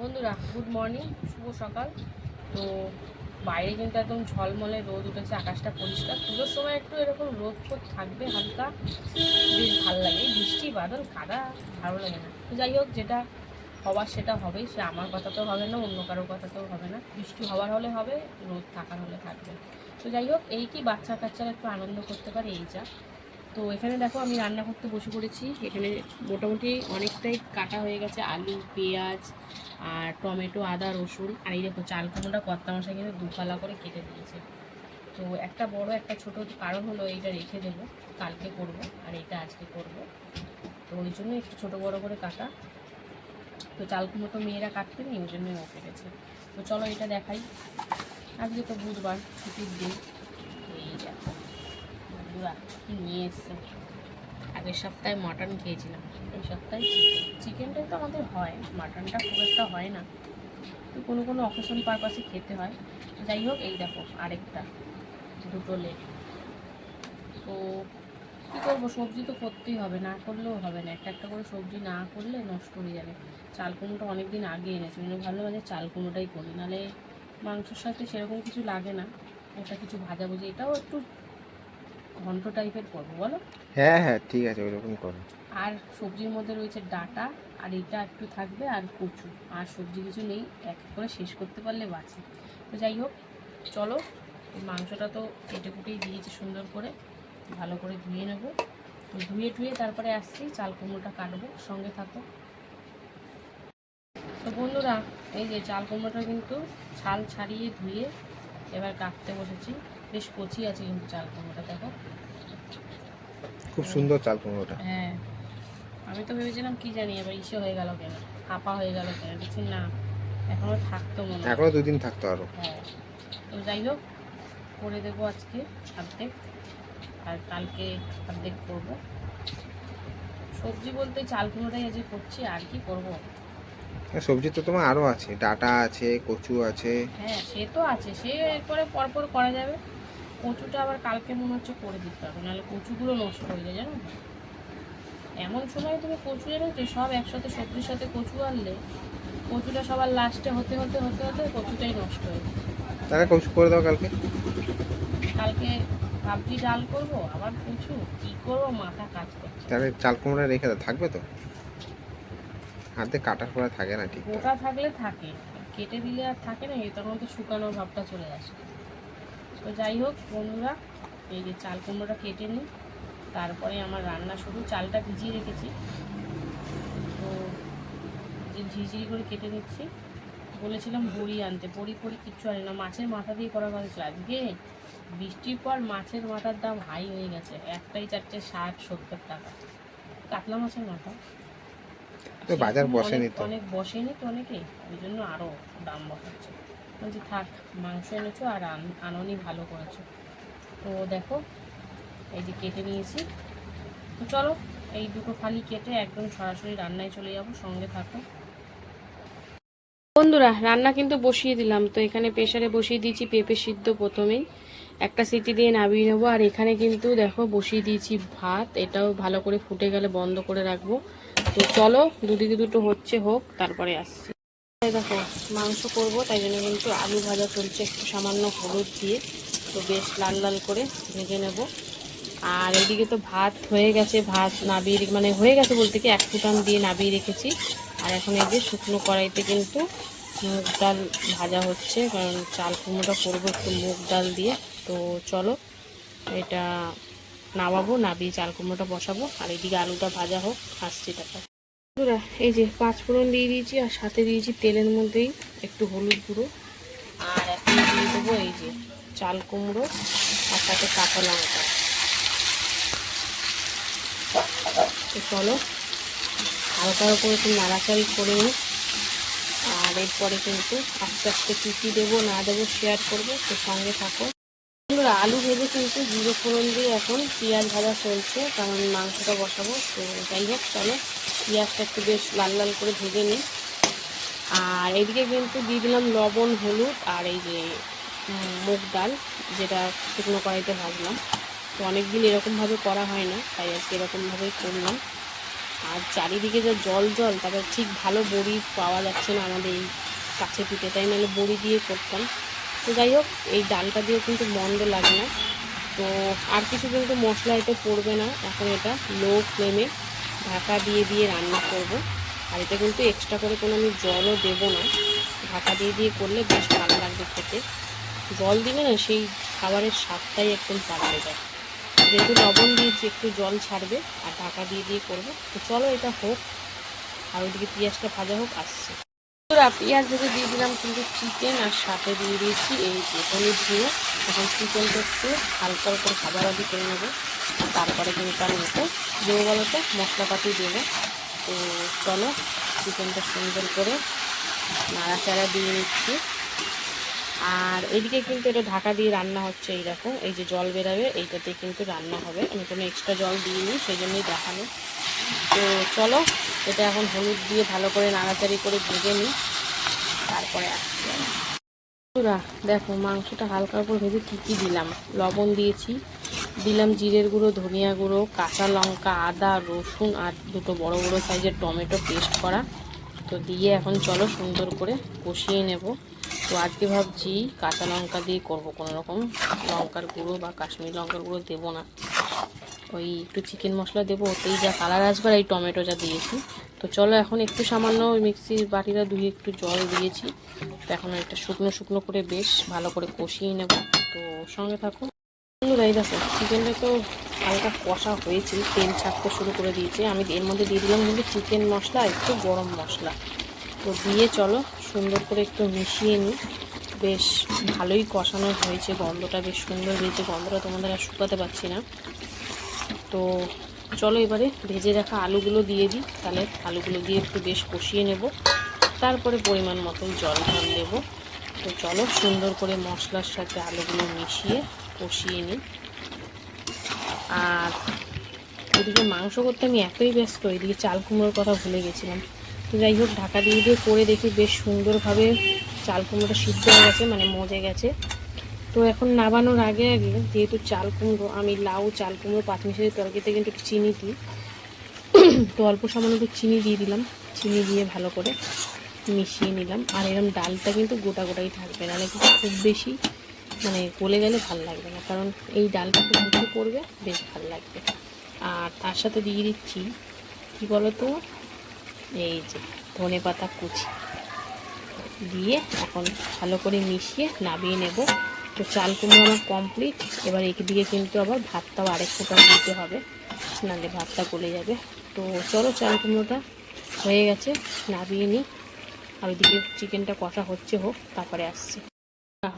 বন্ধুরা good morning শুভ সকাল। তো বাইরে কিন্তু একদম ঝলমলে রোদ উঠেছে, আকাশটা পরিষ্কার। পুজোর সময় একটু এরকম রোদ ফোদ থাকবে হালকা। বেশ ভালো লাগে। বৃষ্টি, বাদল, কাদা, ভালো লাগে না। তো যাই হোক, যেটা হবার সেটা হবেই। সে আমার কথা তো হবে না, অন্য কারোর কথা তো হবে না। বৃষ্টি হওয়ার হলে হবে, রোদ থাকার হলে থাকবে। তো যাই হোক, এই কি বাচ্চা কাচ্চারা একটু আনন্দ করতে পারে, এই যা। তো এখানে দেখো আমি রান্না করতে বসে পড়েছি। এখানে মোটামুটি অনেকটাই কাটা হয়ে গেছে আলু, পেঁয়াজ আর টমেটো, আদা, রসুন। আর এই দেখো চাল কুমড়োটা কর্তা মশাই কিন্তু দুফালা করে কেটে দিয়েছে। তো একটা বড়, একটা ছোট কারণ হলো এইটা রেখে দেবো। কালকে করব আর এটা আজকে করব। তো ওই জন্য একটু ছোট বড় করে কাটা। তো চাল কুমড়ো তো মেয়েরা কাটতে নেই, ওই জন্যই ও কেটেছে। তো চলো এটা দেখাই। আজকে তো বুধবার, ছুটির দিন। বন্ধুরা কি নিয়ে এসছে। আগের সপ্তাহে মাটন খেয়েছিলাম। এই সপ্তাহে চিকেন চিকেনটাই তো আমাদের হয় মাটনটা খুব একটা হয় না। তো কোনো কোনো অকেশন পারপাসে খেতে হয়। যাই হোক, এই দেখো আরেকটা, দুটো লেগ তো কী করব, সবজি তো করতেই হবে, না করলেও হবে না। একটা একটা করে সবজি না করলে নষ্ট হয়ে যাবে। চাল কুমড়োটা অনেক দিন আগে এনেছি মানে ভালো যে চাল কুমড়োটাই করি। নাহলে মাংসের সাথে সেরকম কিছু লাগে না। ওটা কিছু ভাজাভুজি, এটাও একটু ঘন্ট টাইপের করব বলো? হ্যাঁ হ্যাঁ ঠিক আছে ওইরকম করো। আর সবজির মধ্যে রয়েছে ডাটা আর এটা একটু থাকবে আর কচু। আর সবজি কিছু নেই এক এক করে শেষ করতে পারলে বাঁচে। তো যাই হোক চলো এই মাংসটা তো কেটে কুটেই দিয়েছি সুন্দর করে ভালো করে ধুয়ে নেব। তো ধুয়ে টুয়ে তারপরে আসছি চাল কুমড়োটা কাটবো সঙ্গে থাকো। তো বন্ধুরা এই যে চাল কুমড়োটা কিন্তু ছাল ছাড়িয়ে ধুয়ে এবার কাটতে বসেছি। বেশ কচি আছে কিন্তু চাল কুমড়োটা দেখো। খুব সুন্দর চাল কুমড়োটা। হ্যাঁ। আমি তো ভেবেছিলাম কি জানি এবার ইসে হয়ে গেল কেন? ফাঁপা হয়ে গেল কেন? দেখছি না। এখনও থাকতো মনে। এখনও দুদিন থাকতো আরও। হ্যাঁ। তো যাই হোক করে দেবো আজকে অর্ধেক। আর কালকে অর্ধেক করব। সবজি বলতে চাল কুমড়োটাই আজকে করছি। আর কি করব? সবজি তো তোমার আরও আছে ডাটা আছে কচু আছে। হ্যাঁ সে তো আছে সে এরপরে পরপর করা যাবে। কচুটা আবার কালকে মনে হচ্ছে করে দিতে হবে নাহলে কচুগুলো নষ্ট হয়ে যায় জানো? এমন সময় তুমি কচু এনেছো সব একসাথে সবজির সাথে কচু আনলে কচুটা সবার লাস্টে হতে হতে হতে হতে কচুটাই নষ্ট হয়ে যায়। তাহলে কচু করে দাও কালকে। কালকে ভাবছি ডাল করব আবার কচু কি করব মাথা কাজ করছে। তাহলে চাল কুমড়া রেখে দাও থাকবে তো? হাতে কাটার পরে থাকে না ঠিক গোটা থাকলে থাকে, কেটে দিলে আর থাকে না এই তখন তো শুকানোর ভাবটা চলে আসে। তো যাই হোক বন্ধুরা, এই যে চাল কুমড়োটা কেটে নিই, তারপরে আমার রান্না শুরু, চালটা ভিজিয়ে রেখেছি। তো যে ঝিঝিরি করে কেটে নিচ্ছি, বলেছিলাম বড়ি আনতে, বড়ি ফড়ি কিচ্ছু আনি না, মাছের মাথা দিয়ে করা কথা ছিল আজকে বৃষ্টির পর মাছের মাথার দাম হাই হয়ে গেছে, একটাই চারটে ষাট সত্তর টাকা। কাতলা মাছের মাথা। বাজার বসেনি তো। অনেক বসেনি তো অনেকেই। ওই জন্য আরও দাম বসাচ্ছে। বলছি থাক মাংস এনেছো আর আননি ভালো করেছ। তো দেখো এই যে কেটে নিয়েছি। তো চলো এই দুটো ফালি কেটে একদম সরাসরি রান্নায় চলে যাব সঙ্গে থাকো। বন্ধুরা রান্না কিন্তু বসিয়ে দিলাম। তো এখানে প্রেশারে বসিয়ে দিয়েছি পেঁপে সিদ্ধ প্রথমেই। একটা সিটি দিয়ে নামিয়ে নেব। আর এখানে কিন্তু দেখো বসিয়ে দিয়েছি ভাত। এটাও ভালো করে ফুটে গেলে বন্ধ করে রাখব। তো চলো, দুদিকে দুটো হচ্ছে হোক, তারপরে আসছি। দেখো, মাংস করব, তাই জন্য কিন্তু আলু ভাজা চলছে একটু সামান্য হলুদ দিয়ে। তো বেশ লাল লাল করে ভেজে নেব। আর এদিকে তো ভাত হয়ে গেছে, ভাত নাবিয়ে মানে হয়ে গেছে বলতে কি, এক ফুটান দিয়ে নাবিয়ে রেখেছি। আর এখন এই যে শুকনো কড়াইতে কিন্তু মুগ ডাল ভাজা হচ্ছে, কারণ চাল কুমড়োটা করব একটু মুগ ডাল দিয়ে। তো চলো, এটা নামাবো নাবিয়ে চাল কুমড়োটা বসাবো, আর এদিকে আলুটা ভাজা হোক, আসছি টাকা এই যে পাঁচ ফোড়ন দিয়ে দিয়েছি, আর সাথে দিয়েছি তেলের মধ্যেই একটু হলুদ গুঁড়ো। আর এখন দিয়ে দেবো এই যে চাল কুমড়ো, আর সাথে কাঁচা লঙ্কা। চলো, হালকা করে একটু নাড়াচাড়ি করে নিই। আর এরপরে কিন্তু আস্তে আস্তে কী কী দেবো, না দেবো শেয়ার করব, তো সঙ্গে থাকো। আলু ভেজে কিন্তু জিরো ফোড়ন দিয়ে এখন পেঁয়াজ ভাজা চলছে, কারণ মাংসটা বসাবো, তো যাই হোক, চলো পেঁয়াজটা একটু বেশ লাল লাল করে ভেজে নিই। আর এদিকে কিন্তু দিয়ে দিলাম লবণ, হলুদ আর এই যে মুগ ডাল, যেটা শুকনো কড়াইতে ভাজলাম। তো অনেক দিন এরকমভাবে করা হয় না, তাই আজকে এরকমভাবেই করলাম। আর চারিদিকে যা জল জল, তারপর ঠিক ভালো বড়ি পাওয়া যাচ্ছে না আমাদের এই কাছে পিঠে, তাই নাহলে বড়ি দিয়ে করতাম। তো যাই হোক, এই ডালটা দিয়ে কিন্তু মন্দ লাগে না। তো আর কিছু কিন্তু মশলা এতে পড়বে না, এখন এটা লো ফ্লেমে ঢাকা দিয়ে দিয়ে রান্না করব। আর এটা কিন্তু এক্সট্রা করে কোনো আমি জলও দেবো না। ঢাকা দিয়ে দিয়ে করলে বেশ ভালো লাগবে খেতে। জল দিলে না সেই খাবারের স্বাদটাই একদম পাল্টে যায়। যেহেতু লবণ দিয়েছি, একটু জল ছাড়বে আর ঢাকা দিয়ে দিয়ে করব। তো চলো এটা হোক, আর ওইদিকে পেঁয়াজটা ভাজা হোক, আসছে। পেঁয়াজ ভেজে দিয়ে দিলাম কিন্তু চিকেন, আর সাথে দিয়ে দিয়েছি এই যে হলুদ দিয়ে এখন চিকেনটা একটু হালকা করে ভাজাভাজি করে নেব। তারপরে কিন্তু আমি এতে দেবো বলতে মশলাপাতি দেবো। তো চলো, চিকেনটা সুন্দর করে নাড়াচাড়া দিয়ে নিচ্ছি। আর এদিকে কিন্তু এটা ঢাকা দিয়ে রান্না হচ্ছে এই দেখো, এই যে জল বেরাবে এইটাতে কিন্তু রান্না হবে। আমি কোনো এক্সট্রা জল দিইনি সেই জন্যই দেখানো তো চলো, এটা এখন হলুদ দিয়ে ভালো করে নাড়াচাড়ি করে ভেজে নিই। তারপরে আসছি দেখো মাংসটা হালকা উপর ভেজে কী কী দিলাম? লবণ দিয়েছি, দিলাম জিরের গুঁড়ো, ধনিয়া গুঁড়ো, কাঁচা লঙ্কা, আদা, রসুন আর দুটো বড় বড় সাইজের টমেটো পেস্ট করা। তো দিয়ে এখন চলো সুন্দর করে কষিয়ে নেব। তো আজকে ভাবছি কাঁচা লঙ্কা দিয়ে করব, কোনো রকম লঙ্কার গুঁড়ো বা কাশ্মীরি লঙ্কার গুঁড়ো দেবো না। ওই একটু চিকেন মশলা দেবো, ওতেই যা কালার আসবে আর এই টমেটো যা দিয়েছি। তো চলো এখন একটু সামান্য ওই মিক্সির বাটিটা ধুয়ে একটু জল দিয়েছি। তো এখন একটা শুকনো শুকনো করে বেশ ভালো করে কষিয়ে নেব। তো সঙ্গে থাকো। বন্ধুরা, এই দেখো চিকেনটা তো হালকা কষা হয়েছে, তেল ছাড়তে শুরু করে দিয়েছে। আমি এর মধ্যে দিয়ে দিলাম কিন্তু চিকেন মশলা, একটু গরম মশলা। তো দিয়ে চলো, সুন্দর করে একটু মিশিয়ে নিই। বেশ ভালোই কষানো হয়েছে গন্ধটা, বেশ সুন্দর হয়েছে গন্ধটা, তোমাদের আর শুকাতে পারছি না। তো চলো এবারে ভেজে রাখা আলুগুলো দিয়ে দিই, তাহলে আলুগুলো দিয়ে একটু বেশ কষিয়ে নেব। তারপরে পরিমাণ মতন জল ঢাল দেবো। তো চলো সুন্দর করে মশলার সাথে আলুগুলো মিশিয়ে কষিয়ে নিই। আর ওদিকে মাংস করতে আমি এতই ব্যস্ত, এদিকে চাল কুমড়োর কথা ভুলে গেছিলাম। তো যাই হোক, ঢাকা দিয়ে দিয়ে করে দেখি, বেশ সুন্দরভাবে চাল কুমড়োটা সিদ্ধ হয়ে গেছে মানে মজে গেছে। তো এখন নাবানোর আগে আগে, যেহেতু চাল কুমড়ো, আমি লাউ, চাল কুমড়ো, পাঁচমিশালি তরকারিতে কিন্তু একটু চিনি দিই। তো অল্প সামান্য একটু চিনি দিয়ে দিলাম। চিনি দিয়ে ভালো করে মিশিয়ে নিলাম। আর এরকম ডালটা কিন্তু গোটা গোটাই থাকবে, নাহলে কিন্তু খুব বেশি মানে গলে গেলে ভালো লাগবে না। কারণ এই ডালটা একটু মুখে পড়বে বেশ ভালো লাগবে। আর তার সাথে দিয়ে দিচ্ছি, কী বলো তো এই যে ধনে পাতা কুচি দিয়ে এখন ভালো করে মিশিয়ে নামিয়ে নেব। তো চাল কুমড়ো আমার কমপ্লিট এবার দিকে কিন্তু আবার ভাতটাও আরেক ফোঁটা দিতে হবে, নাহলে ভাতটা গলে যাবে। তো চলো চাল কুমড়োটা হয়ে গেছে নামিয়ে নিই। আর ওইদিকে চিকেনটা কষা হচ্ছে হোক, তারপরে আসছে।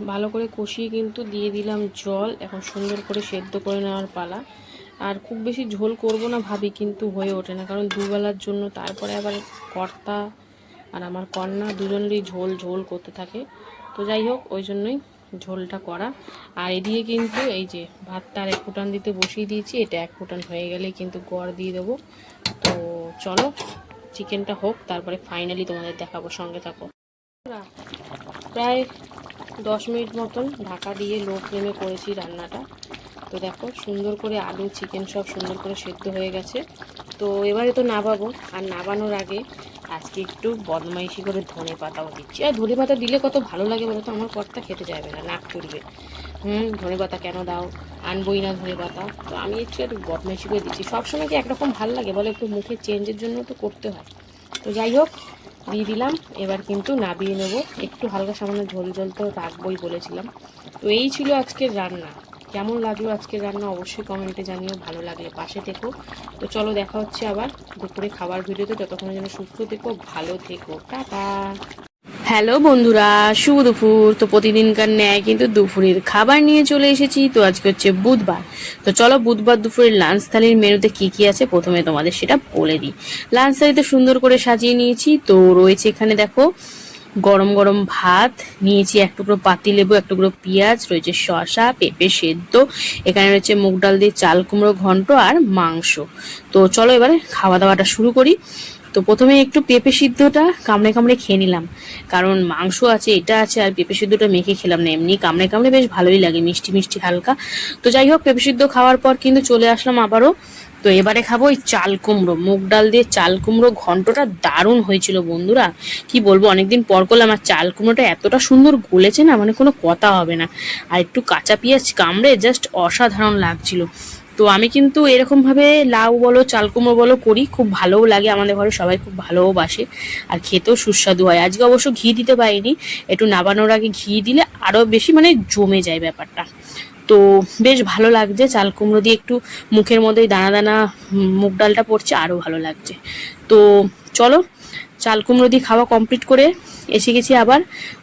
ভালো করে কষিয়ে কিন্তু দিয়ে দিলাম জল। এখন সুন্দর করে সেদ্ধ করে নেওয়ার পালা। আর খুব বেশি ঝোল করব না ভাবি, কিন্তু হয়ে ওঠে না। কারণ দুবেলার জন্য তারপরে আবার কর্তা আর আমার কন্যা দুজনেরই ঝোল ঝোল করতে থাকে। তো যাই হোক, ওই জন্যই ঝোলটা করা। আর এদিকে কিন্তু এই যে ভাতটা আর এক ফুটান দিতে বসিয়ে দিয়েছি, এটা এক ফুটান হয়ে গেলে কিন্তু গড় দিয়ে দেবো। তো চলো, চিকেনটা হোক, তারপরে ফাইনালি তোমাদের দেখাবো, সঙ্গে থাকো। প্রায় দশ মিনিট মতন ঢাকা দিয়ে লো ফ্লেমে করেছি রান্নাটা। তো দেখো, সুন্দর করে আলু চিকেন সব সুন্দর করে সেদ্ধ হয়ে গেছে। তো এবারে তো নাবাবো আর নাবানোর আগে আজকে একটু বদমাইশি করে ধনে পাতাও দিচ্ছি। আর ধনে পাতা দিলে কত ভালো লাগে বলো তো? আমার কর্তা খেতে যাবে না, নাক করবে হুম, ধনে পাতা কেন দাও? আনবই না ধনে পাতা। তো আমি একটু একটু বদমাইশি করে দিচ্ছি। সবসময় কি একরকম ভালো লাগে বলে? একটু মুখে চেঞ্জের জন্য তো করতে হয়। তো যাই হোক, দিয়ে দিলাম। এবার কিন্তু নাবিয়ে নেব। একটু হালকা সামান্য ঝোল ঝোল তো রাখবই বলেছিলাম। তো এই ছিল আজকের রান্না। কেমন লাগল আজকে রান্না, অবশ্যই কমেন্টে জানিও, ভালো লাগলে পাশে থেকো। তো চলো দেখা হচ্ছে আবার দুপুরে খাবার ভিডিওতে, ততক্ষণের জন্য সুস্থ থেকো, ভালো থেকো, টাটা। হ্যালো বন্ধুরা, শুভ দুপুর। তো প্রতিদিনকার ন্যায় কিন্তু দুপুরের খাবার নিয়ে চলে এসেছি, তো আজকে হচ্ছে বুধবার। তো চলো বুধবার দুপুরের লাঞ্চ থালির মেনুতে কি কি আছে, প্রথমে তোমাদের সেটা বলে দিই। লাঞ্চ থালিতে সুন্দর করে সাজিয়ে নিয়েছি, তো রয়েছে এখানে দেখো গরম গরম ভাত, নিয়েছি এক টুকরো পাতি লেবু, এক টুকরো পেঁয়াজ, রয়েছে শসা, পেঁপে সেদ্ধ। এখানে রয়েছে মুগ ডাল দিয়ে চাল কুমড়ো ঘন্ট আর মাংস। তো চলো এবারে খাওয়া দাওয়াটা শুরু করি। তো প্রথমে একটু পেঁপে সিদ্ধটা কামড়ে কামড়ে খেয়ে নিলাম। কারণ মাংস আছে, এটা আছে, আর পেঁপে সিদ্ধটা মেখে খেলাম না। এমনি কামড়ে কামড়ে বেশ ভালোই লাগে, মিষ্টি মিষ্টি হালকা। তো যাই হোক, পেঁপে সিদ্ধ খাওয়ার পর কিন্তু চলে আসলাম আবারও। তো এবারে খাব ওই চাল কুমড়ো। মুগ ডাল দিয়ে চাল কুমড়ো ঘন্টটা দারুণ হয়েছিল বন্ধুরা। কি বলব, অনেকদিন পর করলাম, আর চাল কুমড়োটা এতটা সুন্দর গলেছে না মানে কোনো কথা হবে না। আর একটু কাঁচা পেঁয়াজ কামড়ে জাস্ট অসাধারণ লাগছিল। তো আমি কিন্তু এরকমভাবে লাউ বলো, চাল কুমড়ো বলো করি, খুব ভালোও লাগে, আমাদের ঘরে সবাই খুব ভালোও বাসে, আর খেতেও সুস্বাদু হয়। আজকে অবশ্য ঘি দিতে পারিনি, একটু নাবানোর আগে ঘি দিলে আরও বেশি মানে জমে যায় ব্যাপারটা। তো বেশ ভালো লাগছে। চাল কুমড়ো দিয়ে একটু মুখের মধ্যে দানা দানা মুগ ডালটা পড়ছে, আরও ভালো লাগছে। তো চলো, চাল কুমড়ো দিয়ে খাওয়া কমপ্লিট করে এসে গেছি আবার।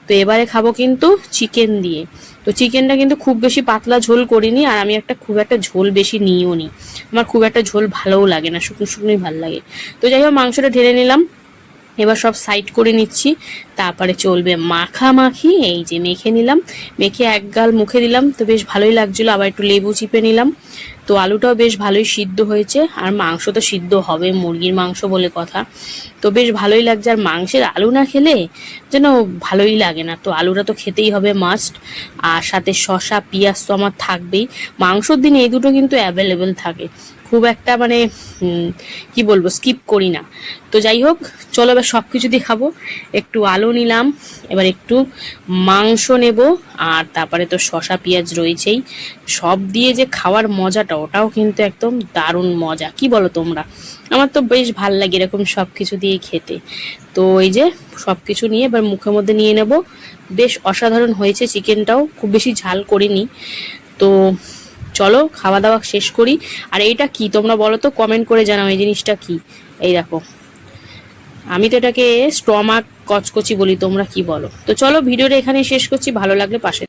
তো এবারে খাব কিন্তু চিকেন দিয়ে। তো চিকেনটা কিন্তু খুব বেশি পাতলা ঝোল করিনি, আর আমি একটা খুব একটা ঝোল বেশি নিইও নি আমার খুব একটা ঝোল ভালোও লাগে না, শুকনো শুকনোই ভালো লাগে। তো যাই হোক, মাংসটা ঢেলে নিলাম। এবার সব সাইড করে নিচ্ছি। তারপরে চলবে মাখামাখি, এই যে মেখে নিলাম। মেখে এক গাল মুখে দিলাম, তো বেশ ভালোই লাগছিল। আবার একটু লেবু চিপে নিলাম। তো আলুটাও বেশ ভালোই সিদ্ধ হয়েছে, আর মাংস তো সিদ্ধ হবে, মুরগির মাংস বলে কথা। তো বেশ ভালোই লাগছে, আর মাংসের আলু না খেলে যেন ভালোই লাগে না। তো আলুটা তো খেতেই হবে মাস্ট আর সাথে শসা, পেঁয়াজ তো আমার থাকবেই। মাংসর দিন এই দুটো কিন্তু অ্যাভেলেবেল থাকে। খুব একটা মানে কি বলব স্কিপ করি না। তো যাই হোক, চলো এবার সব কিছু দিয়ে খাব। একটু আলু নিলাম, এবার একটু মাংস নেব, আর তারপরে তো শসা, পেঁয়াজ রয়েছেই। সব দিয়ে যে খাওয়ার মজাটা, ওটাও কিন্তু একদম দারুণ মজা। কি বলো তোমরা? আমার তো বেশ ভালো লাগে এরকম সব কিছু দিয়ে খেতে। তো এই যে সব কিছু নিয়ে এবার মুখের মধ্যে নিয়ে নেব। বেশ অসাধারণ হয়েছে চিকেনটাও খুব বেশি ঝাল করিনি। তো চলো খাওয়া দাওয়া শেষ করি। আর এইটা কি তোমরা বলো তো? কমেন্ট করে জানাও, এই জিনিসটা কি? এই দেখো। আমি তো এটাকে স্টমাক কচকচি বলি, তোমরা কি বলো? তো চলো, ভিডিওটা এখানে শেষ করছি। ভালো লাগলে পাশে